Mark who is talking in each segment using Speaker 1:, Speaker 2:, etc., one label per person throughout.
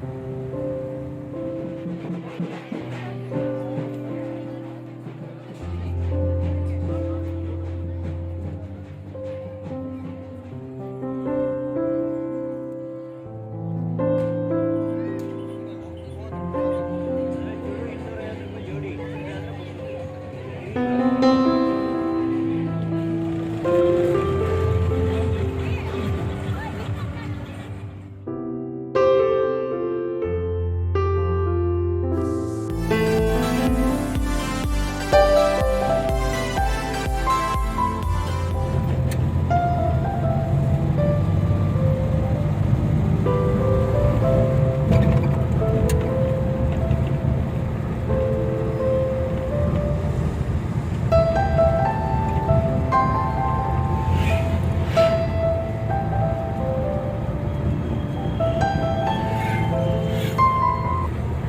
Speaker 1: Thank you.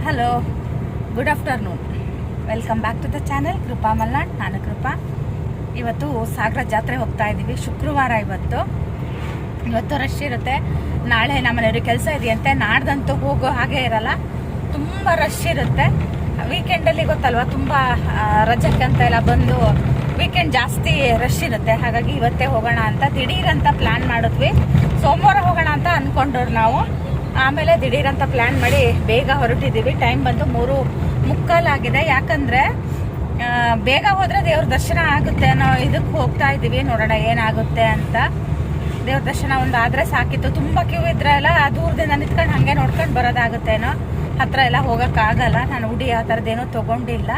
Speaker 1: Hello good afternoon welcome back to the channel Krupa Malnad ನಾನು ಕೃಪಾ ಇವತ್ತು ಸಾಗರ ಜಾತ್ರೆ ಹೋಗ್ತಾ ಇದ್ದೀವಿ ಶುಕ್ರವಾರ ಇವತ್ತು. ಇವತ್ತು ರಶ್ ಇರುತ್ತೆ. ನಾಳೆ ನಮ್ಮನೆಯವ್ರಿಗೆ ಕೆಲಸ ಇದೆಯಂತೆ, ನಾಡ್ದಂತೂ ಹೋಗೋ ಹಾಗೆ ಇರಲ್ಲ. ತುಂಬ ರಶ್ ಇರುತ್ತೆ. ವೀಕೆಂಡಲ್ಲಿ ಗೊತ್ತಲ್ವ, ತುಂಬ ರಜಕ್ಕೆ ರಜಕ್ಕಂತ ಎಲ್ಲ ಬಂದು ವೀಕೆಂಡ್ ಜಾಸ್ತಿ ರಶ್ ಇರುತ್ತೆ. ಹಾಗಾಗಿ ಇವತ್ತೇ ಹೋಗೋಣ ಅಂತ ದಿಢೀರಂತ ಪ್ಲ್ಯಾನ್ ಮಾಡಿದ್ವಿ. ಸೋಮವಾರ ಹೋಗೋಣ ಅಂತ ಅಂದ್ಕೊಂಡ್ರು ನಾವು. ಆಮೇಲೆ ದಿಢೀರಂತ ಪ್ಲ್ಯಾನ್ ಮಾಡಿ ಬೇಗ ಹೊರಟಿದ್ದೀವಿ. ಟೈಮ್ ಬಂದು ಮೂರು ಮುಕ್ಕಾಲಾಗಿದೆ ಯಾಕಂದರೆ ಬೇಗ ಹೋದರೆ ದೇವ್ರ ದರ್ಶನ ಆಗುತ್ತೆ ಅನ್ನೋ ಇದಕ್ಕೆ ಹೋಗ್ತಾ ಇದ್ದೀವಿ. ನೋಡೋಣ ಏನಾಗುತ್ತೆ ಅಂತ. ದೇವ್ರ ದರ್ಶನ ಒಂದು ಆದರೆ ಸಾಕಿತ್ತು. ತುಂಬ ಕ್ಯೂ ಇದ್ರೆ ಎಲ್ಲ ದೂರದಿಂದ ನಿಂತ್ಕೊಂಡು ಹಾಗೆ ನೋಡ್ಕೊಂಡು ಬರೋದಾಗುತ್ತೇನೋ ಹತ್ರ ಎಲ್ಲ ಹೋಗೋಕ್ಕಾಗಲ್ಲ. ನಾನು ಉಡಿ ಆ ಥರದ್ದೇನೂ ತೊಗೊಂಡಿಲ್ಲ.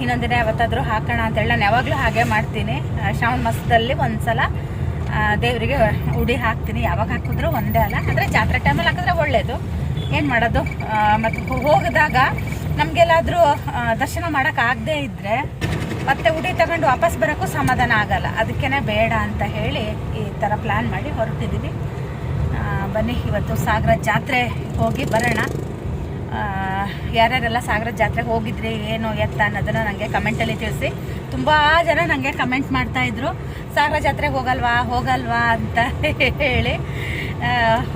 Speaker 1: ಇನ್ನೊಂದಿನ ಯಾವತ್ತಾದರೂ ಹಾಕೋಣ ಅಂತೇಳಿ ನಾನು ಯಾವಾಗಲೂ ಹಾಗೆ ಮಾಡ್ತೀನಿ. ಶ್ರಾವಣ ಮಾಸದಲ್ಲಿ ಒಂದು ಸಲ ದೇವರಿಗೆ ಉಡಿ ಹಾಕ್ತೀನಿ. ಯಾವಾಗ ಹಾಕಿದ್ರು ಒಂದೇ ಅಲ್ಲ. ಅಂದರೆ ಜಾತ್ರೆ ಟೈಮಲ್ಲಿ ಹಾಕಿದ್ರೆ ಒಳ್ಳೆಯದು ಏನು ಮಾಡೋದು? ಮತ್ತು ಹೋಗಿದಾಗ ನಮಗೆಲ್ಲಾದರೂ ದರ್ಶನ ಮಾಡೋಕ್ಕಾಗದೇ ಇದ್ದರೆ ಮತ್ತೆ ಉಡಿ ತಗೊಂಡು ವಾಪಸ್ ಬರೋಕ್ಕೂ ಸಮಾಧಾನ ಆಗಲ್ಲ. ಅದಕ್ಕೇ ಬೇಡ ಅಂತ ಹೇಳಿ ಈ ಥರ ಪ್ಲ್ಯಾನ್ ಮಾಡಿ ಹೊರಟಿದ್ದೀವಿ ಬನ್ನಿ, ಇವತ್ತು ಸಾಗರ ಜಾತ್ರೆ ಹೋಗಿ ಬರೋಣ. ಯಾರ್ಯಾರೆಲ್ಲ ಸಾಗರ ಜಾತ್ರೆಗೆ ಹೋಗಿದ್ರಿ, ಏನು ಎತ್ತ ಅನ್ನೋದನ್ನು ನನಗೆ ಕಮೆಂಟಲ್ಲಿ ತಿಳಿಸಿ. ತುಂಬ ಜನ ನನಗೆ ಕಮೆಂಟ್ ಮಾಡ್ತಾಯಿದ್ರು ಸಾಗರ ಜಾತ್ರೆಗೆ ಹೋಗಲ್ವಾ? ಹೋಗಲ್ವಾ? ಅಂತ ಹೇಳಿ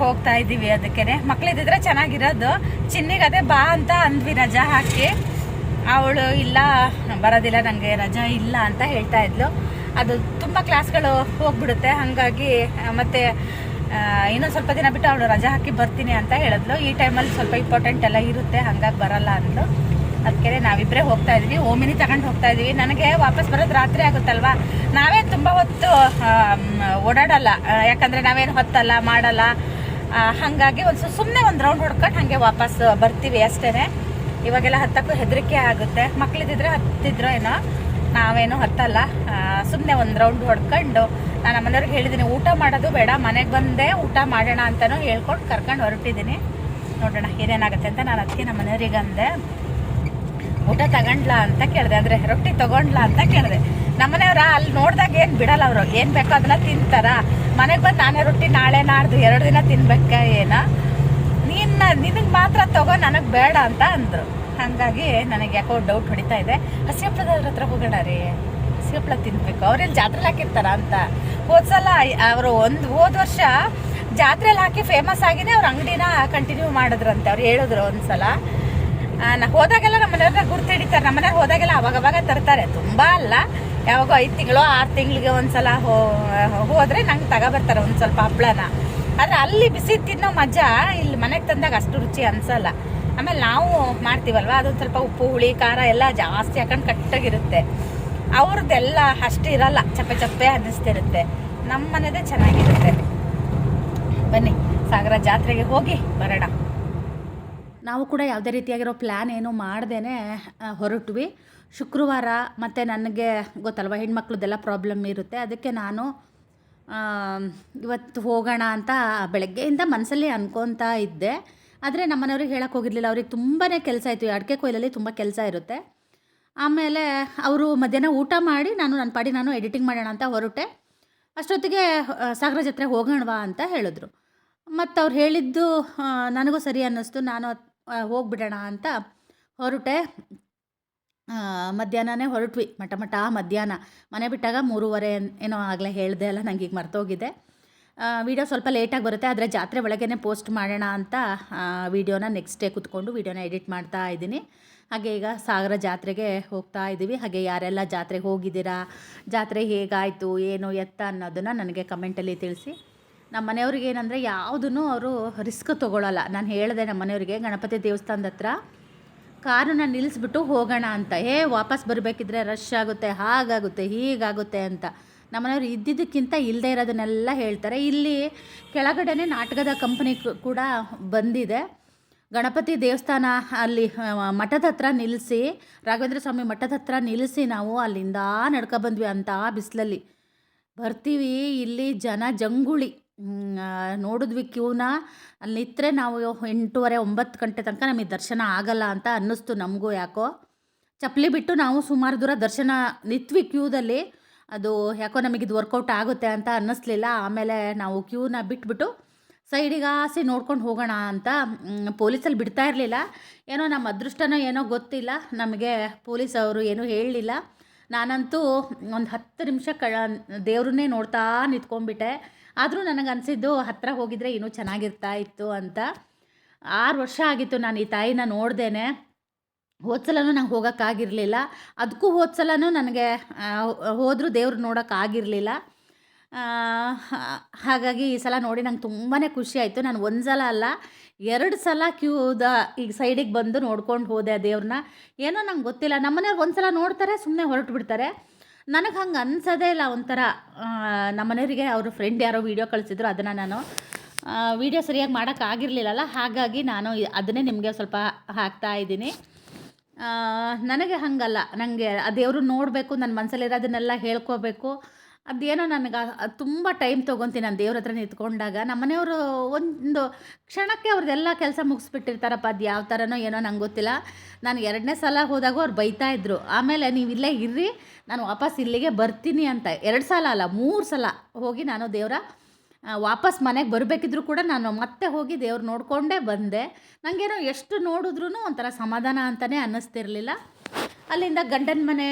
Speaker 1: ಹೋಗ್ತಾ ಇದ್ದೀವಿ ಅದಕ್ಕೆ ಮಕ್ಳಿದ್ದಿದ್ರೆ ಚೆನ್ನಾಗಿರೋದು. ಚಿನ್ನಿಗೆ ಅದೇ ಬಾ ಅಂತ ಅಂದ್ವಿ ರಜಾ ಹಾಕಿ. ಅವಳು, ಇಲ್ಲ, ಬರೋದಿಲ್ಲ ನನಗೆ ರಜಾ ಇಲ್ಲ ಅಂತ ಹೇಳ್ತಾ ಇದ್ಲು. ಅದು ತುಂಬ ಕ್ಲಾಸ್ಗಳು ಹೋಗ್ಬಿಡುತ್ತೆ. ಹಾಗಾಗಿ ಮತ್ತು ಇನ್ನೊಂದು ಸ್ವಲ್ಪ ದಿನ ಬಿಟ್ಟು ಅವಳು ರಜಾ ಹಾಕಿ ಬರ್ತೀನಿ ಅಂತ ಹೇಳಿದ್ಲು. ಈ ಟೈಮಲ್ಲಿ ಸ್ವಲ್ಪ ಇಂಪಾರ್ಟೆಂಟ್ ಎಲ್ಲ ಇರುತ್ತೆ, ಹಾಗಾಗಿ ಬರಲ್ಲ ಅಂದ್ಲು. ಅದಕ್ಕೆ ನಾವಿಬ್ಬರೇ ಹೋಗ್ತಾ ಇದ್ವಿ. ಓಮಿನಿ ತಗೊಂಡು ಹೋಗ್ತಾ ಇದ್ವಿ. ನನಗೆ ವಾಪಸ್ ಬರೋದು ರಾತ್ರಿ ಆಗುತ್ತಲ್ವಾ? ನಾವೇ ತುಂಬ ಹೊತ್ತು ಓಡಾಡಲ್ಲ. ಯಾಕಂದರೆ ನಾವೇನು ಹೊತ್ತಲ್ಲ, ಮಾಡಲ್ಲ. ಹಾಗಾಗಿ ಒಂದು ಸುಮ್ಮನೆ ಒಂದು ರೌಂಡ್ ಹೊಡ್ಕೊಂಡು ಹಾಗೆ ವಾಪಸ್ ಬರ್ತೀವಿ ಅಷ್ಟೇ ಇವಾಗೆಲ್ಲ ಹತ್ತಕ್ಕೂ ಹೆದರಿಕೆ ಆಗುತ್ತೆ. ಮಕ್ಳಿದ್ದಿದ್ರೆ ಹತ್ತಿದ್ರು ಏನೋ, ನಾವೇನು ಹತ್ತಲ್ಲ. ಸುಮ್ಮನೆ ಒಂದು ರೌಂಡ್ ಹೊಡ್ಕೊಂಡು ನಾನು ಮನೆಯವ್ರಿಗೆ ಹೇಳಿದ್ದೀನಿ ಊಟ ಮಾಡೋದು ಬೇಡ, ಮನೆಗೆ ಬಂದೇ ಊಟ ಮಾಡೋಣ ಅಂತಲೂ ಹೇಳ್ಕೊಂಡು ಕರ್ಕೊಂಡು ಹೊರಟಿದ್ದೀನಿ ನೋಡೋಣ ಏನೇನಾಗುತ್ತೆ ಅಂತ ನಾನು ಅದಕ್ಕೆ ನಮ್ಮ ಮನೆಯವ್ರಿಗೆ ಅಂದೆ. ಊಟ ತಗೊಂಡ್ಲಾ ಅಂತ ಕೇಳಿದೆ. ಅಂದರೆ ರೊಟ್ಟಿ ತಗೊಂಡ್ಲಾ ಅಂತ ಕೇಳಿದೆ. ನಮ್ಮನೆಯವ್ರ ಅಲ್ಲಿ ನೋಡ್ದಾಗ ಏನು ಬಿಡಲ್ಲ ಅವರು. ಏನು ಬೇಕೋ ಅದನ್ನ ತಿಂತಾರ. ಮನೆಗೆ ಬಂದು ನಾನೇ ರೊಟ್ಟಿ ನಾಳೆ ನಾಡ್ದು ಎರಡು ದಿನ ತಿನ್ಬೇಕ ಏನ. ನಿನ್ನ ನಿನಗೆ ಮಾತ್ರ ತಗೋ ನನಗೆ ಬೇಡ ಅಂತ ಅಂದರು. ಹಾಗಾಗಿ ನನಗೆ ಯಾಕೋ ಡೌಟ್ ಹೊಡಿತಾ ಇದೆ. ಹಸಿ ಹಪ್ಪಳದವ್ರ ಹತ್ರ ಹೋಗೋಣ ರೀ. ಹಸಿ ಹಪ್ಪಳ ತಿನ್ಬೇಕು ಅವ್ರೆಲ್ಲಿ ಜಾತ್ರೆಲಿ ಹಾಕಿರ್ತಾರ ಅಂತ. ಹೋದ್ಸಲ ಅವರು ಒಂದು ಹೋದ ವರ್ಷ ಜಾತ್ರೆಯಲ್ಲಿ ಹಾಕಿ ಫೇಮಸ್ ಆಗಿದೆ ಅವ್ರ ಅಂಗಡಿನ ಕಂಟಿನ್ಯೂ ಮಾಡಿದ್ರಂತೆ. ಅವ್ರು ಹೇಳಿದ್ರು ಒಂದ್ಸಲ. ಆ, ಹೋದಾಗೆಲ್ಲ ನಮ್ಮ ಮನೆಯವ್ರನ್ನ ಗುರ್ತು ಹಿಡಿತಾರೆ. ನಮ್ಮ ಮನೆಯವ್ರು ಹೋದಾಗೆಲ್ಲ ಅವಾಗ ಅವಾಗ ತರ್ತಾರೆ. ತುಂಬ ಅಲ್ಲ. ಯಾವಾಗೋ ಐದು ತಿಂಗಳು, ಆರು ತಿಂಗಳಿಗೆ ಒಂದ್ಸಲ ಹೋ ಹೋದರೆ ನಂಗೆ ತಗೊಬರ್ತಾರೆ ಒಂದು ಸ್ವಲ್ಪ ಹಪ್ಪಳನ ಆದರೆ ಅಲ್ಲಿ ಬಿಸಿ ತಿನ್ನೋ ಮಜಾ. ಇಲ್ಲಿ ಮನೆಗೆ ತಂದಾಗ ಅಷ್ಟು ರುಚಿ ಅನ್ಸಲ್ಲ. ಆಮೇಲೆ ನಾವು ಮಾಡ್ತೀವಲ್ವ? ಅದೊಂದು ಸ್ವಲ್ಪ ಉಪ್ಪು, ಹುಳಿ, ಖಾರ ಎಲ್ಲ ಜಾಸ್ತಿ ಹಾಕೊಂಡು ಕಟ್ಟಾಗಿರುತ್ತೆ. ಅವ್ರದ್ದೆಲ್ಲ ಅಷ್ಟು ಇರಲ್ಲ. ಚಪ್ಪೆ ಚಪ್ಪೆ ಅನ್ನಿಸ್ತಿರುತ್ತೆ. ನಮ್ಮ ಮನೆದೇ ಚೆನ್ನಾಗಿರುತ್ತೆ. ಬನ್ನಿ, ಸಾಗರ ಜಾತ್ರೆಗೆ ಹೋಗಿ ಬರೋಣ. ನಾವು ಕೂಡ ಯಾವುದೇ ರೀತಿಯಾಗಿರೋ ಪ್ಲ್ಯಾನ್ ಏನು ಮಾಡ್ದೇ ಹೊರಟ್ವಿ. ಶುಕ್ರವಾರ ಮತ್ತು ನನಗೆ ಗೊತ್ತಲ್ವ, ಹೆಣ್ಮಕ್ಳದ್ದೆಲ್ಲ ಪ್ರಾಬ್ಲಮ್ ಇರುತ್ತೆ. ಅದಕ್ಕೆ ನಾನು ಇವತ್ತು ಹೋಗೋಣ ಅಂತ ಬೆಳಗ್ಗೆಯಿಂದ ಮನಸ್ಸಲ್ಲಿ ಅನ್ಕೊತಾ ಇದ್ದೆ. ಆದರೆ ನಮ್ಮ ಮನೆಯವ್ರಿಗೆ ಹೇಳಕ್ಕೆ ಹೋಗಿರಲಿಲ್ಲ. ಅವ್ರಿಗೆ ತುಂಬಾ ಕೆಲಸ ಇತ್ತು ಅಡಿಕೆ ಕೊಯ್ಲಲ್ಲಿ ತುಂಬ ಕೆಲಸ ಇರುತ್ತೆ. ಆಮೇಲೆ ಅವರು ಮಧ್ಯಾಹ್ನ ಊಟ ಮಾಡಿ ನಾನು ನನ್ನ ಪಾಡಿ ನಾನು ಎಡಿಟಿಂಗ್ ಮಾಡೋಣ ಅಂತ ಹೊರಟೆ. ಅಷ್ಟೊತ್ತಿಗೆ ಸಾಗರ ಜಾತ್ರೆ ಹೋಗೋಣವಾ ಅಂತ ಹೇಳಿದ್ರು. ಮತ್ತು ಅವ್ರು ಹೇಳಿದ್ದು ನನಗೂ ಸರಿ ಅನ್ನಿಸ್ತು. ನಾನು ಹೋಗ್ಬಿಡೋಣ ಅಂತ ಹೊರಟೆ. ಮಧ್ಯಾಹ್ನನೇ ಹೊರಟ್ವಿ. ಮಠ ಮಟ ಮಧ್ಯಾಹ್ನ. ಮನೆ ಬಿಟ್ಟಾಗ ಮೂರುವರೆ ಏನೋ ಆಗಲೇ ಹೇಳಿದೆ ಅಲ್ಲ, ನಂಗೆ ಈಗ ಮರ್ತೋಗಿದೆ. ವಿಡಿಯೋ ಸ್ವಲ್ಪ ಲೇಟಾಗಿ ಬರುತ್ತೆ, ಆದರೆ ಜಾತ್ರೆ ಒಳಗೇ ಪೋಸ್ಟ್ ಮಾಡೋಣ ಅಂತ ವೀಡಿಯೋನ ನೆಕ್ಸ್ಟ್ ಡೇ ಕುತ್ಕೊಂಡು ವೀಡಿಯೋನ ಎಡಿಟ್ ಮಾಡ್ತಾ ಇದ್ದೀನಿ. ಹಾಗೆ ಈಗ ಸಾಗರ ಜಾತ್ರೆಗೆ ಹೋಗ್ತಾ ಇದ್ದೀವಿ. ಹಾಗೆ ಯಾರೆಲ್ಲ ಜಾತ್ರೆಗೆ ಹೋಗಿದ್ದೀರಾ, ಜಾತ್ರೆ ಹೇಗಾಯಿತು, ಏನು ಎತ್ತ ಅನ್ನೋದನ್ನು ನನಗೆ ಕಮೆಂಟಲ್ಲಿ ತಿಳಿಸಿ. ನಮ್ಮ ಮನೆಯವ್ರಿಗೆ ಏನಂದರೆ ಯಾವುದನ್ನು ಅವರು ರಿಸ್ಕ್ ತೊಗೊಳ್ಳಲ್ಲ ನಾನು ಹೇಳಿದೆ ನಮ್ಮ ಮನೆಯವರಿಗೆ, ಗಣಪತಿ ದೇವಸ್ಥಾನದ ಹತ್ರ, ಕಾರನ್ನ ನಿಲ್ಲಿಸ್ಬಿಟ್ಟು ಹೋಗೋಣ ಅಂತ. ಏ, ವಾಪಸ್ ಬರಬೇಕಿದ್ರೆ ರಶ್ ಆಗುತ್ತೆ, ಹಾಗಾಗುತ್ತೆ, ಹೀಗಾಗುತ್ತೆ ಅಂತ. ನಮ್ಮನೆಯವ್ರು ಇದ್ದಿದ್ದಕ್ಕಿಂತ ಇಲ್ಲದೆ ಇರೋದನ್ನೆಲ್ಲ ಹೇಳ್ತಾರೆ. ಇಲ್ಲಿ ಕೆಳಗಡೆನೇ ನಾಟಕದ ಕಂಪನಿ ಕೂಡ ಬಂದಿದೆ. ಗಣಪತಿ ದೇವಸ್ಥಾನ ಅಲ್ಲಿ ಮಠದ ಹತ್ರ ನಿಲ್ಲಿಸಿ ರಾಘವೇಂದ್ರ ಸ್ವಾಮಿ ಮಠದ ಹತ್ರ ನಿಲ್ಲಿಸಿ ನಾವು ಅಲ್ಲಿಂದ ನಡ್ಕೊ ಬಂದ್ವಿ ಅಂತ ಬಿಸಿಲಲ್ಲಿ. ಬರ್ತೀವಿ, ಇಲ್ಲಿ ಜನ ಜಂಗುಳಿ. ನೋಡಿದ್ವಿ ಕ್ಯೂನ. ಅಲ್ಲಿ ನಿಂತರೆ ನಾವು ಎಂಟೂವರೆ, ಒಂಬತ್ತು ಗಂಟೆ ತನಕ ನಮಗೆ ದರ್ಶನ ಆಗಲ್ಲ ಅಂತ ಅನ್ನಿಸ್ತು ನಮಗೂ ಯಾಕೋ. ಚಪ್ಪಲಿ ಬಿಟ್ಟು ನಾವು ಸುಮಾರು ದೂರ ದರ್ಶನ ನಿತ್ವಿ ಕ್ಯೂದಲ್ಲಿ. ಅದು ಯಾಕೋ ನಮಗೆ ಇದು ವರ್ಕೌಟ್ ಆಗುತ್ತೆ ಅಂತ ಅನ್ನಿಸ್ಲಿಲ್ಲ. ಆಮೇಲೆ ನಾವು ಕ್ಯೂನ ಬಿಟ್ಬಿಟ್ಟು ಸೈಡಿಗೆ ಆಸೆ ನೋಡ್ಕೊಂಡು ಹೋಗೋಣ ಅಂತ ಪೊಲೀಸಲ್ಲಿ ಬಿಡ್ತಾ ಇರಲಿಲ್ಲ. ಏನೋ ನಮ್ಮ ಅದೃಷ್ಟನೋ ಏನೋ ಗೊತ್ತಿಲ್ಲ. ನಮಗೆ ಪೊಲೀಸ್ ಅವರು ಏನೂ ಹೇಳಲಿಲ್ಲ ನಾನಂತೂ ಒಂದು ಹತ್ತು ನಿಮಿಷ ಕ ದೇವ್ರನ್ನೇ ನೋಡ್ತಾ ನಿಂತ್ಕೊಂಡ್ಬಿಟ್ಟೆ. ಆದರೂ ನನಗೆ ಅನಿಸಿದ್ದು ಹತ್ತಿರ ಹೋಗಿದ್ರೆ ಇನ್ನೂ ಚೆನ್ನಾಗಿರ್ತಾ ಇತ್ತು ಅಂತ. ಆರು ವರ್ಷ ಆಗಿತ್ತು ನಾನು ಈ ತಾಯಿನ ನೋಡ್ದೇನೆ. ಹೋದ್ಸಲನೂ ನಂಗೆ ಹೋಗೋಕ್ಕಾಗಿರಲಿಲ್ಲ. ಅದಕ್ಕೂ ಹೋದ್ಸಲನೂ ನನಗೆ ಹೋದರೂ ದೇವ್ರು ನೋಡೋಕ್ಕಾಗಿರಲಿಲ್ಲ. ಹಾಗಾಗಿ ಈ ಸಲ ನೋಡಿ ನಂಗೆ ತುಂಬಾ ಖುಷಿ ಆಯಿತು. ನಾನು ಒಂದು ಸಲ ಅಲ್ಲ ಎರಡು ಸಲ ಕ್ಯೂದ ಈಗ ಸೈಡಿಗೆ ಬಂದು ನೋಡ್ಕೊಂಡು ಹೋದೆ ದೇವ್ರನ್ನ. ಏನೋ ನಂಗೆ ಗೊತ್ತಿಲ್ಲ. ನಮ್ಮನೆಯವ್ರು ಒಂದು ಸಲ ನೋಡ್ತಾರೆ ಸುಮ್ಮನೆ ಹೊರಟು ಬಿಡ್ತಾರೆ. ನನಗೆ ಹಂಗೆ ಅನ್ಸೋದೇ ಇಲ್ಲ ಒಂಥರ ನಮ್ಮ ಮನೆಯವರಿಗೆ ಅವರು ಫ್ರೆಂಡ್ ಯಾರೋ ವೀಡಿಯೋ ಕಳಿಸಿದ್ರು, ಅದನ್ನು ನಾನು ವೀಡಿಯೋ ಸರಿಯಾಗಿ ಮಾಡೋಕ್ಕಾಗಿರಲಿಲ್ಲಲ್ಲ ಹಾಗಾಗಿ ನಾನು ಅದನ್ನೇ ನಿಮಗೆ ಸ್ವಲ್ಪ ಹಾಕ್ತಾ ಇದ್ದೀನಿ. ನನಗೆ ಹಾಗಲ್ಲ. ನನಗೆ ಆ ದೇವರು ನೋಡಬೇಕು ನನ್ನ ಮನಸ್ಸಲ್ಲಿರೋದನ್ನೆಲ್ಲ ಹೇಳ್ಕೋಬೇಕು. ಅದೇನೋ ನನಗೆ ತುಂಬ ಟೈಮ್ ತೊಗೊತೀನಿ ನಾನು ದೇವ್ರ ಹತ್ರ ನಿಂತ್ಕೊಂಡಾಗ. ನಮ್ಮ ಮನೆಯವರು ಒಂದು ಕ್ಷಣಕ್ಕೆ ಅವ್ರದ್ದೆಲ್ಲ ಕೆಲಸ ಮುಗಿಸ್ಬಿಟ್ಟಿರ್ತಾರಪ್ಪ, ಅದು ಯಾವ ಥರನೋ ಏನೋ ನಂಗೆ ಗೊತ್ತಿಲ್ಲ. ನಾನು ಎರಡನೇ ಸಲ ಹೋದಾಗ ಅವ್ರು ಬೈತಾ ಇದ್ರು. ಆಮೇಲೆ ನೀವು ಇಲ್ಲೇ ಇರ್ರಿ, ನಾನು ವಾಪಸ್ ಇಲ್ಲಿಗೆ ಬರ್ತೀನಿ ಅಂತ. ಎರಡು ಸಲ ಅಲ್ಲ, ಮೂರು ಸಲ ಹೋಗಿ ನಾನು ದೇವರ ವಾಪಸ್ ಮನೆಗೆ ಬರಬೇಕಿದ್ರು ಕೂಡ ನಾನು ಮತ್ತೆ ಹೋಗಿ ದೇವ್ರು ನೋಡಿಕೊಂಡೇ ಬಂದೆ. ನನಗೇನೋ ಎಷ್ಟು ನೋಡಿದ್ರೂ ಒಂಥರ ಸಮಾಧಾನ ಅಂತಲೇ ಅನ್ನಿಸ್ತಿರ್ಲಿಲ್ಲ. ಅಲ್ಲಿಂದ ಗಂಡನ ಮನೆ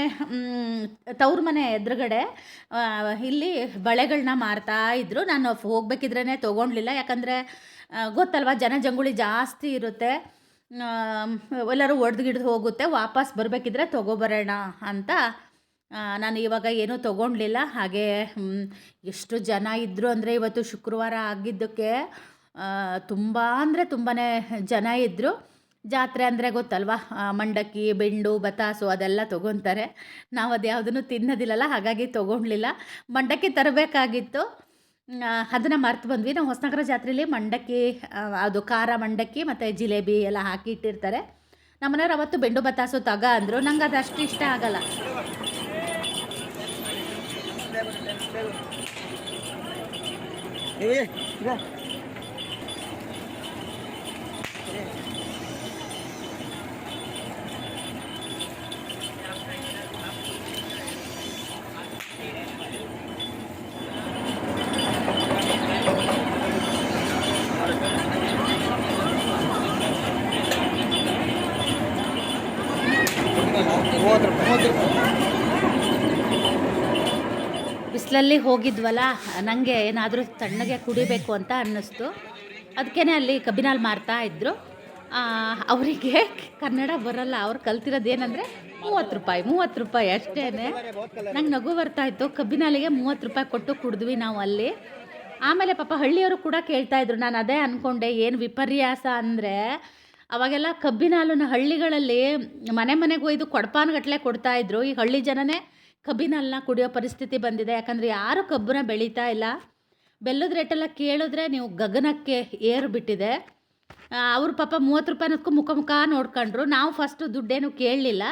Speaker 1: ತವ್ರ ಮನೆ ಎದುರುಗಡೆ ಇಲ್ಲಿ ಬಳೆಗಳನ್ನ ಮಾರ್ತಾ ಇದ್ದರು ನಾನು ಹೋಗ್ಬೇಕಿದ್ರೇ ತೊಗೊಂಡ್ಲಿಲ್ಲ. ಯಾಕಂದರೆ ಗೊತ್ತಲ್ವ, ಜನ ಜಂಗುಳಿ ಜಾಸ್ತಿ ಇರುತ್ತೆ. ಎಲ್ಲರೂ ಒಡೆದು ಗಿಡ್ದು ಹೋಗುತ್ತೆ. ವಾಪಸ್ ಬರಬೇಕಿದ್ರೆ ತೊಗೊಬರೋಣ ಅಂತ ನಾನು ಇವಾಗ ಏನೂ ತೊಗೊಂಡ್ಲಿಲ್ಲ. ಹಾಗೆ ಎಷ್ಟು ಜನ ಇದ್ದರು ಅಂದರೆ ಇವತ್ತು ಶುಕ್ರವಾರ ಆಗಿದ್ದಕ್ಕೆ ತುಂಬ ಅಂದರೆ ತುಂಬಾ ಜನ ಇದ್ದರು ಜಾತ್ರೆ ಅಂದರೆ ಗೊತ್ತಲ್ವಾ? ಮಂಡಕ್ಕಿ, ಬೆಂಡು, ಬತಾಸು ಅದೆಲ್ಲ ತೊಗೊತಾರೆ. ನಾವು ಅದು ಯಾವುದನ್ನು ತಿನ್ನೋದಿಲ್ಲಲ್ಲ, ಹಾಗಾಗಿ ತೊಗೊಂಡ್ಲಿಲ್ಲ. ಮಂಡಕ್ಕಿ ತರಬೇಕಾಗಿತ್ತು. ಅದನ್ನು ಮರ್ತು ಬಂದ್ವಿ. ನಾವು ಹೊಸನಗರ ಜಾತ್ರೆಯಲ್ಲಿ ಮಂಡಕ್ಕಿ ಅದು ಖಾರ ಮಂಡಕ್ಕಿ ಮತ್ತು ಜಿಲೇಬಿ ಎಲ್ಲ ಹಾಕಿ ಇಟ್ಟಿರ್ತಾರೆ. ನಮ್ಮನೆಯವ್ರು ಅವತ್ತು ಬೆಂಡು ಬತಾಸು ತಗ ಅಂದರು. ನಂಗೆ ಅದು ಅಷ್ಟು ಇಷ್ಟ ಆಗಲ್ಲ.
Speaker 2: ಏ ಈಗ ಮೂವತ್ತು ರೂಪಾಯಿ ಮೂವತ್ತು ರೂಪಾಯಿ
Speaker 1: ಬಿಸಿಲಲ್ಲಿ ಹೋಗಿದ್ವಲ್ಲ ನನಗೆ ಏನಾದರೂ ತಣ್ಣಗೆ ಕುಡಿಬೇಕು ಅಂತ ಅನ್ನಿಸ್ತು. ಅದಕ್ಕೇ ಅಲ್ಲಿ ಕಬ್ಬಿನಲ್ಲಿ ಮಾರ್ತಾ ಇದ್ದರು ಅವರಿಗೆ ಕನ್ನಡ ಬರಲ್ಲ, ಅವ್ರು ಕಲ್ತಿರೋದು ಏನಂದರೆ ಮೂವತ್ತು ರೂಪಾಯಿ ಮೂವತ್ತು ರೂಪಾಯಿ ಅಷ್ಟೇ ನಂಗೆ ನಗು ಬರ್ತಾ ಇತ್ತು, ಕಬ್ಬಿನಾಲಿಗೆ ಮೂವತ್ತು ರೂಪಾಯಿ ಕೊಟ್ಟು ಕುಡಿದ್ವಿ ನಾವು ಅಲ್ಲಿ. ಆಮೇಲೆ ಪಾಪ ಹಳ್ಳಿಯವರು ಕೂಡ ಕೇಳ್ತಾ ಇದ್ರು, ನಾನು ಅದೇ ಅಂದ್ಕೊಂಡೆ ಏನು ವಿಪರ್ಯಾಸ ಅಂದರೆ, ಅವಾಗೆಲ್ಲ ಕಬ್ಬಿನ ಹಾಲನ್ನ ಹಳ್ಳಿಗಳಲ್ಲಿ ಮನೆ ಮನೆಗೆ ಒಯ್ದು ಕೊಡಪಾನಗಟ್ಟಲೆ ಕೊಡ್ತಾ ಇದ್ರು. ಈ ಹಳ್ಳಿ ಜನನೇ ಕಬ್ಬಿನ ಹಾಲನ್ನ ಕುಡಿಯೋ ಪರಿಸ್ಥಿತಿ ಬಂದಿದೆ. ಯಾಕಂದರೆ ಯಾರು ಕಬ್ಬನ್ನ ಬೆಳೀತಾ ಇಲ್ಲ. ಬೆಲ್ಲದ ರೇಟೆಲ್ಲ ಕೇಳಿದ್ರೆ ನೀವು ಗಗನಕ್ಕೆ ಏರು ಬಿಟ್ಟಿದೆ. ಅವ್ರ ಪಾಪ ಮೂವತ್ತು ರೂಪಾಯಿ ಮುಖ ಮುಖ ನೋಡ್ಕೊಂಡ್ರು. ನಾವು ಫಸ್ಟು ದುಡ್ಡೇನು ಕೇಳಲಿಲ್ಲ.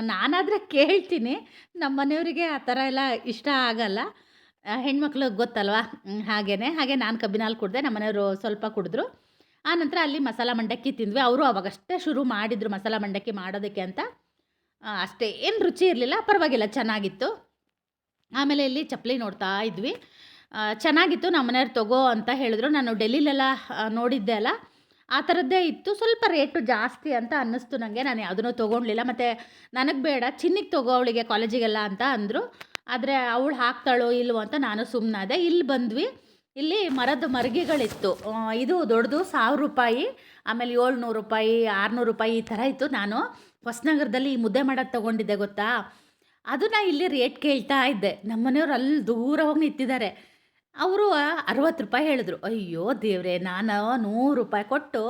Speaker 1: ನಾನಾದರೆ ಕೇಳ್ತೀನಿ. ನಮ್ಮ ಮನೆಯವರಿಗೆ ಆ ಥರ ಎಲ್ಲ ಇಷ್ಟ ಆಗಲ್ಲ. ಹೆಣ್ಮಕ್ಳು ಗೊತ್ತಲ್ವಾ? ಹಾಗೇ ಹಾಗೆ ನಾನು ಕಬ್ಬಿನಲ್ಲಿ ಕುಡಿದೆ ನಮ್ಮ ಮನೆಯವರು ಸ್ವಲ್ಪ ಕುಡಿದ್ರು. ಆನಂತರ ಅಲ್ಲಿ ಮಸಾಲ ಮಂಡಕ್ಕಿ ತಿಂದ್ವಿ. ಅವರು ಅವಾಗಷ್ಟೇ ಶುರು ಮಾಡಿದರು ಮಸಾಲ ಮಂಡಕ್ಕಿ ಮಾಡೋದಕ್ಕೆ ಅಂತ. ಅಷ್ಟೇ. ಏನು ರುಚಿ ಇರಲಿಲ್ಲ, ಪರವಾಗಿಲ್ಲ, ಚೆನ್ನಾಗಿತ್ತು. ಆಮೇಲೆ ಇಲ್ಲಿ ಚಪ್ಪಲಿ ನೋಡ್ತಾ ಇದ್ವಿ. ಚೆನ್ನಾಗಿತ್ತು ನಮ್ಮ ಮನೆಯವ್ರು ತಗೋ ಅಂತ ಹೇಳಿದ್ರು. ನಾನು ಡೆಲ್ಲಿಲೆಲ್ಲ ನೋಡಿದ್ದೆ ಅಲ್ಲ. ಆ ಥರದ್ದೇ ಇತ್ತು. ಸ್ವಲ್ಪ ರೇಟು ಜಾಸ್ತಿ ಅಂತ ಅನ್ನಿಸ್ತು ನನಗೆ ನಾನು ಯಾವುದನ್ನೂ ತೊಗೊಂಡ್ಲಿಲ್ಲ. ಮತ್ತು ನನಗೆ ಬೇಡ, ಚಿನ್ನಿಗೆ ತಗೋ ಅವಳಿಗೆ ಕಾಲೇಜಿಗೆಲ್ಲ ಅಂತ ಅಂದರು. ಆದರೆ ಅವಳು ಹಾಕ್ತಾಳೋ ಇಲ್ವೋ ಅಂತ ನಾನು ಸುಮ್ಮನಾದೆ ಇಲ್ಲಿ ಬಂದ್ವಿ. ಇಲ್ಲಿ ಮರದ ಮರಿಗೆಗಳಿತ್ತು. ಇದು ದೊಡ್ಡದು ಸಾವಿರ ರೂಪಾಯಿ, ಆಮೇಲೆ ಏಳ್ನೂರು ರೂಪಾಯಿ, ಆರುನೂರು ರೂಪಾಯಿ ಈ ಥರ ಇತ್ತು. ನಾನು ಹೊಸನಗರದಲ್ಲಿ ಈ ಮುದ್ದೆ ಮಾಡೋದು ತೊಗೊಂಡಿದ್ದೆ ಗೊತ್ತಾ? ಅದು ನಾ ಇಲ್ಲಿ ರೇಟ್ ಕೇಳ್ತಾ ಇದ್ದೆ. ನಮ್ಮ ಮನೆಯವ್ರು ಅಲ್ಲಿ ದೂರ ಹೋಗಿ ನಿಂತಿದ್ದಾರೆ. ಅವರು ಅರವತ್ತು ರೂಪಾಯಿ ಹೇಳಿದ್ರು. ಅಯ್ಯೋ ದೇವ್ರೆ, ನಾನು ನೂರು ರೂಪಾಯಿ ಕೊಟ್ಟು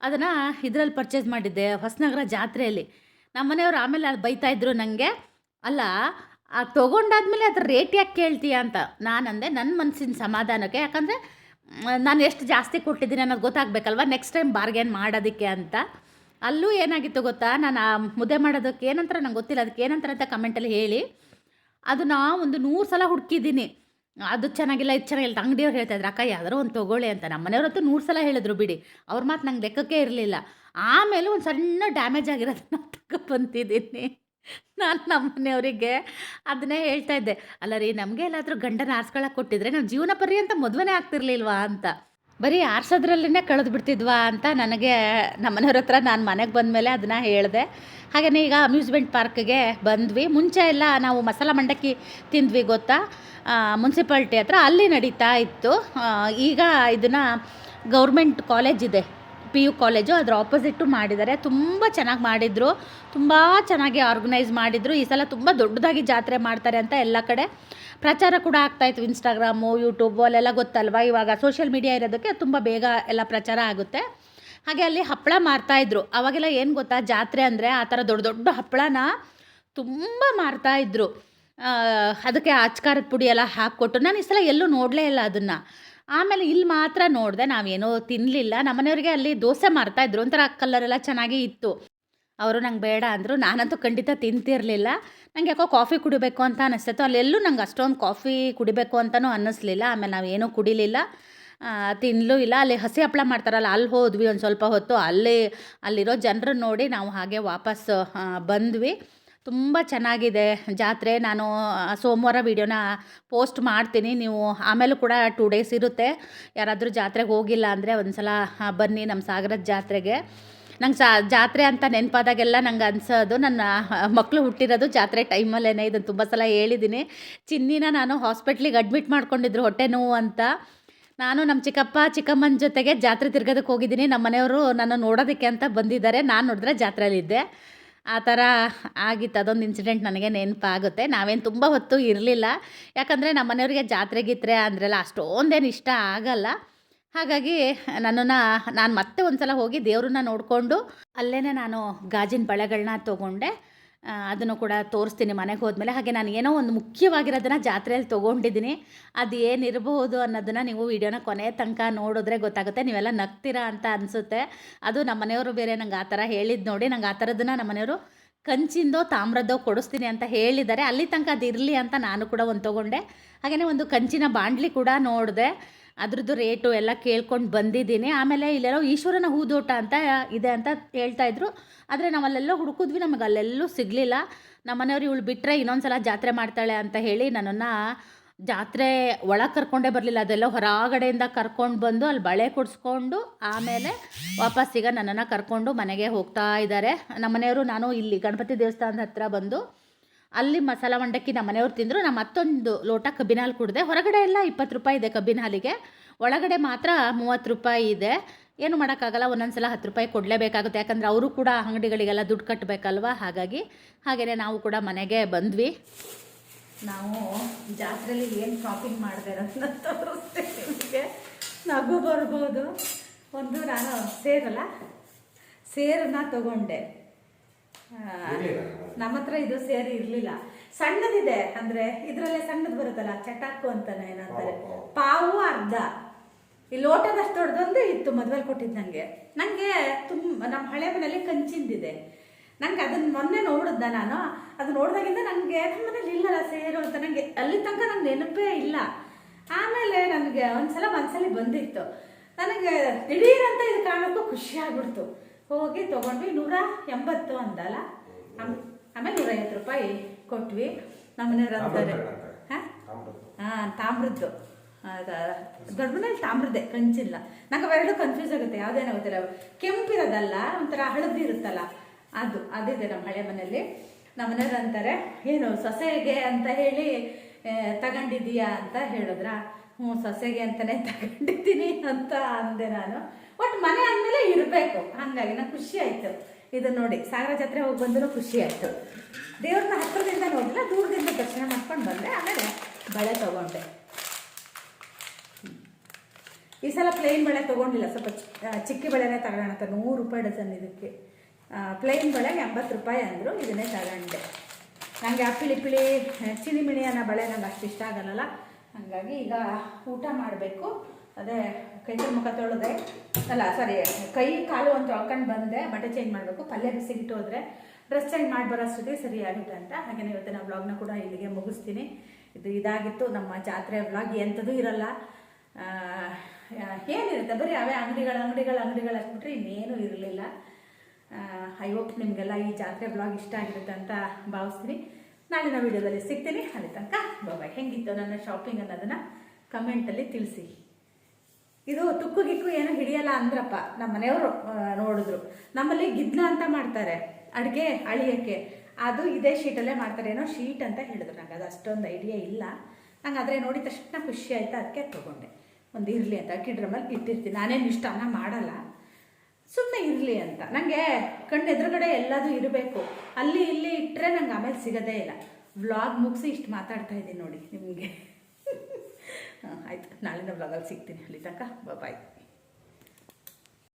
Speaker 1: ಅದನ್ನು ಇದರಲ್ಲಿ ಪರ್ಚೇಸ್ ಮಾಡಿದ್ದೆ ಹೊಸನಗರ ಜಾತ್ರೆಯಲ್ಲಿ. ನಮ್ಮ ಮನೆಯವ್ರು ಆಮೇಲೆ ಅಲ್ಲಿ ಬೈತಾ ಇದ್ರು ನನಗೆ ಅಲ್ಲ, ಆ ತೊಗೊಂಡಾದ್ಮೇಲೆ ಅದ್ರ ರೇಟ್ ಯಾಕೆ ಕೇಳ್ತೀಯ ಅಂತ? ನಾನಂದೆ ನನ್ನ ಮನಸ್ಸಿನ ಸಮಾಧಾನಕ್ಕೆ, ಯಾಕಂದರೆ, ನಾನು ಎಷ್ಟು ಜಾಸ್ತಿ ಕೊಟ್ಟಿದ್ದೀನಿ ಅನ್ನೋದು ಗೊತ್ತಾಗಬೇಕಲ್ವ? ನೆಕ್ಸ್ಟ್ ಟೈಮ್ ಬಾರ್ಗೇನ್ ಮಾಡೋದಕ್ಕೆ ಅಂತ. ಅಲ್ಲೂ ಏನಾಗಿತ್ತು ಗೊತ್ತಾ? ನಾನು ಆ ಮುದ್ದೆ ಮಾಡೋದಕ್ಕೆ ಏನಂತಾರೆ ನಂಗೆ ಗೊತ್ತಿಲ್ಲ. ಅದಕ್ಕೆ ಏನಂತಾರೆ ಅಂತ ಕಮೆಂಟಲ್ಲಿ ಹೇಳಿ. ಅದನ್ನ ಒಂದು ನೂರು ಸಲ ಹುಡುಕಿದ್ದೀನಿ. ಅದು ಚೆನ್ನಾಗಿಲ್ಲ, ಇದು ಚೆನ್ನಾಗಿಲ್ಲ ಅಂಗಡಿಯವ್ರು ಹೇಳ್ತಾ ಇದ್ರು. ಅಕ್ಕ ಯಾವ್ದಾರು ಒಂದು ತೊಗೊಳ್ಳಿ ಅಂತ. ನಮ್ಮ ಮನೆಯವ್ರಂತೂ ನೂರು ಸಲ ಹೇಳಿದ್ರು, ಬಿಡಿ. ಅವ್ರ ಮಾತು ನಂಗೆ ಲೆಕ್ಕಕ್ಕೆ ಇರಲಿಲ್ಲ. ಆಮೇಲೆ ಒಂದು ಸಣ್ಣ ಡ್ಯಾಮೇಜ್ ಆಗಿರೋದನ್ನ ಬಂತಿದ್ದೀನಿ ನಾನು ನಮ್ಮ ಮನೆಯವರಿಗೆ ಅದನ್ನೇ ಹೇಳ್ತಾ ಇದ್ದೆ. ಅಲ್ಲ ರೀ, ನಮಗೆ ಎಲ್ಲಾದರೂ ಗಂಡನ ಆರಿಸ್ಕೊಳಕ್ಕೆ ಕೊಟ್ಟಿದ್ರೆ ನಾವು ಜೀವನ ಪರ್ಯಂತ ಮದುವೆನೇ ಆಗ್ತಿರ್ಲಿಲ್ವಾ? ಅಂತ. ಬರೀ ಆರ್ಸೋದ್ರಲ್ಲೇ ಕಳೆದು ಬಿಡ್ತಿದ್ವಾ ಅಂತ ನನಗೆ ನಮ್ಮನೆಯವ್ರ ಹತ್ರ ನಾನು ಮನೆಗೆ ಬಂದ ಮೇಲೆ ಅದನ್ನು ಹೇಳಿದೆ. ಹಾಗೆಯೇ ಈಗ ಅಮ್ಯೂಸ್ಮೆಂಟ್ ಪಾರ್ಕ್ಗೆ ಬಂದ್ವಿ. ಮುಂಚೆ ಎಲ್ಲ ನಾವು ಮಸಾಲ ಮಂಡಕ್ಕಿ ತಿಂದ್ವಿ ಗೊತ್ತಾ? ಮುನ್ಸಿಪಾಲ್ಟಿ ಹತ್ರ ಅಲ್ಲಿ ನಡೀತಾ ಇತ್ತು. ಈಗ ಇದನ್ನು ಗೌರ್ಮೆಂಟ್ ಕಾಲೇಜ್ ಇದೆ. ಪಿ ಯು ಕಾಲೇಜು ಅದರ ಆಪೋಸಿಟ್ಟು ಮಾಡಿದ್ದಾರೆ. ತುಂಬ ಚೆನ್ನಾಗಿ ಮಾಡಿದರು. ತುಂಬ ಚೆನ್ನಾಗಿ ಆರ್ಗನೈಸ್ ಮಾಡಿದರು. ಈ ಸಲ ತುಂಬ ದೊಡ್ಡದಾಗಿ ಜಾತ್ರೆ ಮಾಡ್ತಾರೆ ಅಂತ ಎಲ್ಲ ಕಡೆ. ಪ್ರಚಾರ ಕೂಡ ಆಗ್ತಾಯಿತ್ತು ಇನ್ಸ್ಟಾಗ್ರಾಮು ಯೂಟ್ಯೂಬು ಅಲ್ಲೆಲ್ಲ ಗೊತ್ತಲ್ವಾ? ಇವಾಗ ಸೋಷಿಯಲ್ ಮೀಡಿಯಾ ಇರೋದಕ್ಕೆ ತುಂಬ ಬೇಗ ಎಲ್ಲ ಪ್ರಚಾರ ಆಗುತ್ತೆ. ಹಾಗೆ ಅಲ್ಲಿ ಹಪ್ಪಳ ಮಾರ್ತಾಯಿದ್ರು ಅವಾಗೆಲ್ಲ ಏನು ಗೊತ್ತಾ? ಜಾತ್ರೆ ಅಂದರೆ ಆ ಥರ ದೊಡ್ಡ ದೊಡ್ಡ ಹಪ್ಪಳನ ತುಂಬ ಮಾರ್ತಾಯಿದ್ರು ಅದಕ್ಕೆ ಅಚ್ಕಾರದ ಪುಡಿ ಎಲ್ಲ ಹಾಕ್ಕೊಟ್ಟು. ನಾನು ಈ ಸಲ ಎಲ್ಲೂ ನೋಡಲೇ ಇಲ್ಲ ಅದನ್ನು. ಆಮೇಲೆ ಇಲ್ಲಿ ಮಾತ್ರ ನೋಡಿದೆ ನಾವೇನೋ ತಿನ್ನಲಿಲ್ಲ ನಮ್ಮನೆಯವ್ರಿಗೆ ಅಲ್ಲಿ ದೋಸೆ ಮಾರ್ತಾಯಿದ್ರು ಒಂಥರ ಕಲ್ಲರೆಲ್ಲ ಚೆನ್ನಾಗಿ ಇತ್ತು. ಅವರು ನಂಗೆ ಬೇಡ ಅಂದರು. ನಾನಂತೂ ಖಂಡಿತ ತಿಂತಿರಲಿಲ್ಲ. ನಂಗೆ ಯಾಕೋ ಕಾಫಿ ಕುಡಿಬೇಕು ಅಂತ ಅನ್ನಿಸ್ತಿತ್ತು ಅಲ್ಲೆಲ್ಲೂ ನಂಗೆ ಅಷ್ಟೊಂದು ಕಾಫಿ ಕುಡಿಬೇಕು ಅಂತಲೂ ಅನ್ನಿಸ್ಲಿಲ್ಲ ಆಮೇಲೆ ನಾವೇನೂ ಕುಡಿಲಿಲ್ಲ. ತಿನ್ನಲೂ ಇಲ್ಲ. ಅಲ್ಲಿ ಹಸಿ ಹಪ್ಪಳ ಮಾಡ್ತಾರಲ್ಲ, ಅಲ್ಲಿ ಹೋದ್ವಿ ಒಂದು ಸ್ವಲ್ಪ ಹೊತ್ತು. ಅಲ್ಲಿ, ಅಲ್ಲಿರೋ ಜನರು ನೋಡಿ ನಾವು ಹಾಗೆ ವಾಪಸ್ ಬಂದ್ವಿ. ತುಂಬ ಚೆನ್ನಾಗಿದೆ ಜಾತ್ರೆ. ನಾನು ಸೋಮವಾರ ವೀಡಿಯೋನ ಪೋಸ್ಟ್ ಮಾಡ್ತೀನಿ. ನೀವು ಆಮೇಲೂ ಕೂಡ ಟೂ ಡೇಸ್ ಇರುತ್ತೆ. ಯಾರಾದರೂ ಜಾತ್ರೆಗೆ ಹೋಗಿಲ್ಲ ಅಂದರೆ ಒಂದು ಸಲ ಬನ್ನಿ ನಮ್ಮ ಸಾಗರದ ಜಾತ್ರೆಗೆ. ನಂಗೆ ಸಾ, ಜಾತ್ರೆ ಅಂತ ನೆನಪಾದಾಗೆಲ್ಲ ನಂಗೆ ಅನ್ಸೋದು. ನನ್ನ ಮಕ್ಕಳು ಹುಟ್ಟಿರೋದು ಜಾತ್ರೆ ಟೈಮಲ್ಲೇ ಇದನ್ನು ತುಂಬ ಸಲ ಹೇಳಿದ್ದೀನಿ ಚಿನ್ನಿನ ನಾನು ಹಾಸ್ಪಿಟ್ಲಿಗೆ ಅಡ್ಮಿಟ್ ಮಾಡ್ಕೊಂಡಿದ್ರು ಹೊಟ್ಟೆ ನೋವು ಅಂತ. ನಾನು ನಮ್ಮ ಚಿಕ್ಕಪ್ಪ, ಚಿಕ್ಕಮ್ಮನ ಜೊತೆಗೆ ಜಾತ್ರೆ ತಿರ್ಗೋದಕ್ಕೆ ಹೋಗಿದ್ದೀನಿ ನಮ್ಮ ಮನೆಯವರು ನನ್ನ ನೋಡೋದಕ್ಕೆ ಅಂತ ಬಂದಿದ್ದಾರೆ. ನಾನು ನೋಡಿದ್ರೆ ಜಾತ್ರೆಯಲ್ಲಿದ್ದೆ. ಆ ಥರ ಆಗಿತ್ತು. ಅದೊಂದು ಇನ್ಸಿಡೆಂಟ್ ನನಗೆ ನೆನಪಾಗುತ್ತೆ. ನಾವೇನು ತುಂಬ ಹೊತ್ತು ಇರಲಿಲ್ಲ. ಯಾಕಂದರೆ ನಮ್ಮ ಮನೆಯವ್ರಿಗೆ ಜಾತ್ರೆ ಗೀತ್ರೆ ಅಂದ್ರೆಲ್ಲ ಅಷ್ಟೊಂದೇನು ಇಷ್ಟ ಆಗಲ್ಲ. ಹಾಗಾಗಿ ನನ್ನನ್ನು, ನಾನು ಮತ್ತೆ ಒಂದು ಸಲ ಹೋಗಿ ದೇವ್ರನ್ನ ನೋಡಿಕೊಂಡು ಅಲ್ಲೇ ನಾನು ಗಾಜಿನ ಬಳೆಗಳನ್ನ ತೊಗೊಂಡೆ. ಅದನ್ನು ಕೂಡ ತೋರಿಸ್ತೀನಿ ಮನೆಗೆ ಹೋದ್ಮೇಲೆ. ಹಾಗೆ ನಾನು ಏನೋ ಒಂದು ಮುಖ್ಯವಾಗಿರೋದನ್ನು ಜಾತ್ರೆಯಲ್ಲಿ ತೊಗೊಂಡಿದ್ದೀನಿ. ಅದು ಏನಿರಬಹುದು ಅನ್ನೋದನ್ನು ನೀವು ವಿಡಿಯೋನ ಕೊನೆ ತನಕ ನೋಡಿದ್ರೆ ಗೊತ್ತಾಗುತ್ತೆ. ನೀವೆಲ್ಲ ನಗ್ತೀರಾ ಅಂತ ಅನಿಸುತ್ತೆ. ಅದು ನಮ್ಮ ಮನೆಯವರು ಬೇರೆ ನಂಗೆ ಆ ಥರ ಹೇಳಿದ್ದು ನೋಡಿ, ನಂಗೆ ಆ ಥರದನ್ನ ನಮ್ಮ ಮನೆಯವರು ಕಂಚಿಂದೋ ತಾಮ್ರದ್ದೋ ಕೊಡಿಸ್ತೀನಿ ಅಂತ ಹೇಳಿದ್ದಾರೆ. ಅಲ್ಲಿ ತನಕ ಅದು ಇರಲಿ ಅಂತ ನಾನು ಕೂಡ ಒಂದು ತೊಗೊಂಡೆ. ಹಾಗೆಯೇ ಒಂದು ಕಂಚಿನ ಬಾಂಡ್ಲಿ ಕೂಡ ನೋಡಿದೆ. ಅದ್ರದ್ದು ರೇಟು ಎಲ್ಲ ಕೇಳ್ಕೊಂಡು ಬಂದಿದ್ದೀನಿ. ಆಮೇಲೆ ಇಲ್ಲೆಲ್ಲೋ ಈಶ್ವರನ ಹೂದೋಟ ಅಂತ ಇದೆ ಅಂತ ಹೇಳ್ತಾ ಇದ್ರು. ಆದರೆ ನಾವು ಅಲ್ಲೆಲ್ಲೋ ಹುಡುಕಿದ್ವಿ, ನಮಗೆ ಅಲ್ಲೆಲ್ಲೂ ಸಿಗಲಿಲ್ಲ. ನಮ್ಮ ಮನೆಯವ್ರು ಇವಳು ಬಿಟ್ಟರೆ ಇನ್ನೊಂದು ಸಲ ಜಾತ್ರೆ ಮಾಡ್ತಾಳೆ ಅಂತ ಹೇಳಿ ನನ್ನನ್ನು ಜಾತ್ರೆ ಒಳಗೆ ಕರ್ಕೊಂಡೇ ಬರಲಿಲ್ಲ. ಅದೆಲ್ಲ ಹೊರಗಡೆಯಿಂದ ಕರ್ಕೊಂಡು ಬಂದು ಅಲ್ಲಿ ಬಳೆ ಕೊಡಿಸ್ಕೊಂಡು ಆಮೇಲೆ ವಾಪಸ್ ಈಗ ನನ್ನನ್ನು ಕರ್ಕೊಂಡು ಮನೆಗೆ ಹೋಗ್ತಾ ಇದ್ದಾರೆ. ನಮ್ಮ ಮನೆಯವರು ನಾನು ಇಲ್ಲಿ ಗಣಪತಿ ದೇವಸ್ಥಾನದ ಹತ್ರ ಬಂದು ಅಲ್ಲಿ ಮಸಾಲ ಮಂಡಕ್ಕಿ ನಮ್ಮ ಮನೆಯವ್ರು ತಿಂದರು ನಾನು ಮತ್ತೊಂದು ಲೋಟ ಕಬ್ಬಿನ ಹಾಲು ಕುಡಿದೆ. ಹೊರಗಡೆ ಎಲ್ಲ ಇಪ್ಪತ್ತು ರೂಪಾಯಿ ಇದೆ ಕಬ್ಬಿನ ಹಾಲಿಗೆ ಒಳಗಡೆ ಮಾತ್ರ ಮೂವತ್ತು ರೂಪಾಯಿ ಇದೆ. ಏನು ಮಾಡೋಕ್ಕಾಗಲ್ಲ ಒಂದೊಂದು ಸಲ ಹತ್ತು ರೂಪಾಯಿ ಕೊಡಲೇಬೇಕಾಗುತ್ತೆ. ಯಾಕಂದರೆ ಅವರು ಕೂಡ ಅಂಗಡಿಗಳಿಗೆಲ್ಲ ದುಡ್ಡು ಕಟ್ಟಬೇಕಲ್ವ ಹಾಗಾಗಿ ಹಾಗೆಯೇ ನಾವು ಕೂಡ ಮನೆಗೆ ಬಂದ್ವಿ. ನಾವು ಜಾತ್ರೆಯಲ್ಲಿ ಏನು ಶಾಪಿಂಗ್ ಮಾಡಿದೆ ನಿಮಗೆ. ನಗು ಬರ್ಬೋದು. ಒಂದು ನಾನು ಸೇರಲ್ಲ. ಸೇರನ್ನ ತಗೊಂಡೆ. ನಮ್ಮ ಹತ್ರ ಇದು ಸೇರಿ ಇರ್ಲಿಲ್ಲ. ಸಣ್ಣದಿದೆ ಅಂದ್ರೆ ಇದ್ರಲ್ಲೇ ಸಣ್ಣದ್ ಬರುತ್ತಲ್ಲ ಚಟಾಕು ಅಂತಾನೆ ಏನಂತಾರೆ. ಪಾವು ಅರ್ಧ. ಈ ಲೋಟದಷ್ಟು ದೊಡ್ಡದೊಂದು ಇತ್ತು ಮದ್ವೆಲಿ ಕೊಟ್ಟಿದ್ದು ನಂಗೆ. ನಂಗೆ ತುಂಬ ನಮ್ಮ ಹಳೆ ಮನೇಲಿ ಕಂಚಿಂದಿದೆ. ನಂಗೆ ಅದನ್ನ ಮೊನ್ನೆ ನೋಡಿದ್ದ ನಾನು. ಅದು ನೋಡಿದಾಗಿಂದ ನನಗೆ ನಮ್ಮ ಮನೇಲಿ ಇಲ್ಲಲ್ಲ ಸೇರು ಅಂತ ನನಗೆ ಅಲ್ಲಿ ತನಕ ನಂಗೆ ನೆನಪೇ ಇಲ್ಲ. ಆಮೇಲೆ ನನಗೆ ಒಂದ್ಸಲ ಮನಸ್ಸಲ್ಲಿ ಬಂದಿತ್ತು. ನನಗೆ ದಿಢೀರಂತ ಇದು ಕಾಣೋಕ್ಕೂ ಖುಷಿ ಆಗ್ಬಿಡ್ತು. ಹೋಗಿ ತೊಗೊಂಡ್ವಿ ನೂರ ಎಂಬತ್ತು ಅಂದಲ್ಲ? ಆಮೇಲೆ ನೂರ ಐವತ್ತು ರೂಪಾಯಿ ಕೊಟ್ವಿ. ನಮ್ಮನೆಯವ್ರು ಅಂತಾರೆ. ಹಾಂ? ತಾಮ್ರದ್ದು. ದೊಡ್ಡ ಮನೇಲಿ ತಾಮ್ರದ್ದೇ ಕಂಚಿಲ್ಲ. ನಂಗೆ ಅವೆರಡು ಕನ್ಫ್ಯೂಸ್ ಆಗುತ್ತೆ ಯಾವುದೇನೋ ಗೊತ್ತಿಲ್ಲ. ಕೆಂಪಿರೋದಲ್ಲ ಒಂಥರ ಹಳದಿ ಇರುತ್ತಲ್ಲ ಅದು ಅದಿದೆ ನಮ್ಮ ಹಳೆ ಮನೆಯಲ್ಲಿ. ನಮ್ಮ ಮನೆಯವ್ರು ಅಂತಾರೆ ಏನು ಸೊಸೆಗೆ ಅಂತ ಹೇಳಿ ತಗೊಂಡಿದೀಯಾ ಅಂತ ಹೇಳಿದ್ರ? ಹ್ಞೂ, ಸೊಸೆಗೆ ಅಂತಲೇ ತಗೊಂಡಿದ್ದೀನಿ ಅಂತ ಅಂದೆ ನಾನು. ಒಟ್ಟು ಮನೆ ಅಂದಮೇಲೆ ಇರಬೇಕು. ಹಾಗಾಗಿ ನಾನು ಖುಷಿ ಆಯಿತು. ಇದು ನೋಡಿ, ಸಾಗರ ಜಾತ್ರೆ ಹೋಗಿ ಬಂದರೂ ಖುಷಿ ಆಯಿತು. ದೇವ್ರನ್ನ ಹತ್ತಿರದಿಂದ ನೋಡಿಲ್ಲ, ದೂರದಿಂದ ದರ್ಶನ ಮಾಡ್ಕೊಂಡು ಬಂದೆ, ಆಮೇಲೆ ಬಳೆ ತಗೊಂಡೆ. ಈ ಸಲ ಪ್ಲೇನ್ ಬಳೆ ತೊಗೊಂಡಿಲ್ಲ, ಸ್ವಲ್ಪ ಚಿಕ್ಕ ಬಳೆನೇ ತಗೊಳ್ಳೋಣ ಅಂತ, ನೂರು ರೂಪಾಯಿ ಡಜನ್ ಇದಕ್ಕೆ. ಪ್ಲೇನ್ ಬಳೆ ಎಂಬತ್ತು ರೂಪಾಯಿ ಅಂದರು, ಇದನ್ನೇ ತಗೊಂಡೆ. ನನಗೆ ಆ ಪಿಳಿ ಪಿಳಿ ಅನ್ನೋ ಬಳೆ ನಂಗೆ ಅಷ್ಟು ಇಷ್ಟ ಆಗಲ್ಲ ಹಾಗಾಗಿ ಈಗ ಊಟ ಮಾಡಬೇಕು. ಅದೇ ಕೈ ಮುಖ ತೊಳೆದೆ. ಅಲ್ಲ ಸಾರಿ ಕೈ ಕಾಲು ಅಂತ ಹಾಕೊಂಡು ಬಂದೆ, ಬಟ್ಟೆ ಚೇಂಜ್ ಮಾಡಬೇಕು. ಪಲ್ಯ ಬಿಸಿಗಿಟ್ಟು ಹೋದ್ರೆ ಡ್ರೆಸ್ ಚೇಂಜ್ ಮಾಡಿ ಬರೋಷ್ಟೊತ್ತಿಗೆ ಸರಿ ಆಗುತ್ತೆ ಅಂತ. ಹಾಗೆ ಇವತ್ತಿನ ವ್ಲಾಗ್ನ ಕೂಡ ಇಲ್ಲಿಗೆ ಮುಗಿಸ್ತೀನಿ. ಇದು ಇದಾಗಿತ್ತು ನಮ್ಮ ಜಾತ್ರೆ ವ್ಲಾಗ್ ಎಂಥದ್ದು ಇರಲ್ಲ. ಏನಿರುತ್ತೆ? ಬರೀ ಅವೇ ಅಂಗಡಿಗಳ ಅಂಗಡಿಗಳ, ಅಂಗಡಿಗಳು ಹಾಕ್ಬಿಟ್ರೆ ಇನ್ನೇನು ಇರಲಿಲ್ಲ. ಐ ಹೋಪ್ ನಿಮಗೆಲ್ಲ ಈ ಜಾತ್ರೆ ಬ್ಲಾಗ್ ಇಷ್ಟ ಆಗಿರುತ್ತೆ ಅಂತ ಭಾವಿಸ್ತೀನಿ. ನಾಳಿನ ವಿಡಿಯೋದಲ್ಲಿ ಸಿಗ್ತೀನಿ. ಅಲ್ಲಿ ತನಕ ಬಾಯ್ ಹೆಂಗಿತ್ತು ನನ್ನ ಶಾಪಿಂಗ್ ಅನ್ನೋದನ್ನು ಕಮೆಂಟಲ್ಲಿ ತಿಳಿಸಿ. ಇದು ತುಕ್ಕು ಗಿಕ್ಕು ಏನೋ ಹಿಡಿಯಲ್ಲ ಅಂದ್ರಪ್ಪ. ನಮ್ಮ ಮನೆಯವರು ನೋಡಿದ್ರು. ನಮ್ಮಲ್ಲಿ ಗಿದ್ನ ಅಂತ ಮಾಡ್ತಾರೆ. ಅಡುಗೆ ಅಳಿಯೋಕ್ಕೆ. ಅದು ಇದೇ ಶೀಟಲ್ಲೇ ಮಾಡ್ತಾರೆ. ಏನೋ ಶೀಟ್ ಅಂತ ಹೇಳಿದ್ರು. ನಂಗೆ ಅದು ಅಷ್ಟೊಂದು ಐಡಿಯಾ ಇಲ್ಲ. ನಂಗೆ ಆದರೆ ನೋಡಿದ ತಕ್ಷಣ ಖುಷಿ ಆಯಿತು. ಅದಕ್ಕೆ ತೊಗೊಂಡೆ. ಒಂದು ಇರಲಿ ಅಂತ. ಅಕ್ಕಿ ಡ್ರಮ್ಮಲ್ಲಿ ಇಟ್ಟಿರ್ತೀನಿ. ನಾನೇನು ಇಷ್ಟ ಅನ್ನ ಮಾಡಲ್ಲ. ಸುಮ್ಮನೆ ಇರಲಿ ಅಂತ. ನನಗೆ ಕಣ್ಣು ಎದುರುಗಡೆ ಎಲ್ಲದೂ ಇರಬೇಕು. ಅಲ್ಲಿ ಇಲ್ಲಿ ಇಟ್ಟರೆ ನಂಗೆ ಆಮೇಲೆ ಸಿಗೋದೇ ಇಲ್ಲ. ವ್ಲಾಗ್ ಮುಗಿಸಿ ಇಷ್ಟು ಮಾತಾಡ್ತಾ ಇದ್ದೀನಿ ನೋಡಿ ನಿಮಗೆ. ಆಯ್ತು. ನಾಳಿನ ವ್ಲಾಗಲ್ಲಿ ಸಿಗ್ತೀನಿ. ಅಲ್ಲಿ ತನಕ ಬಾಯ್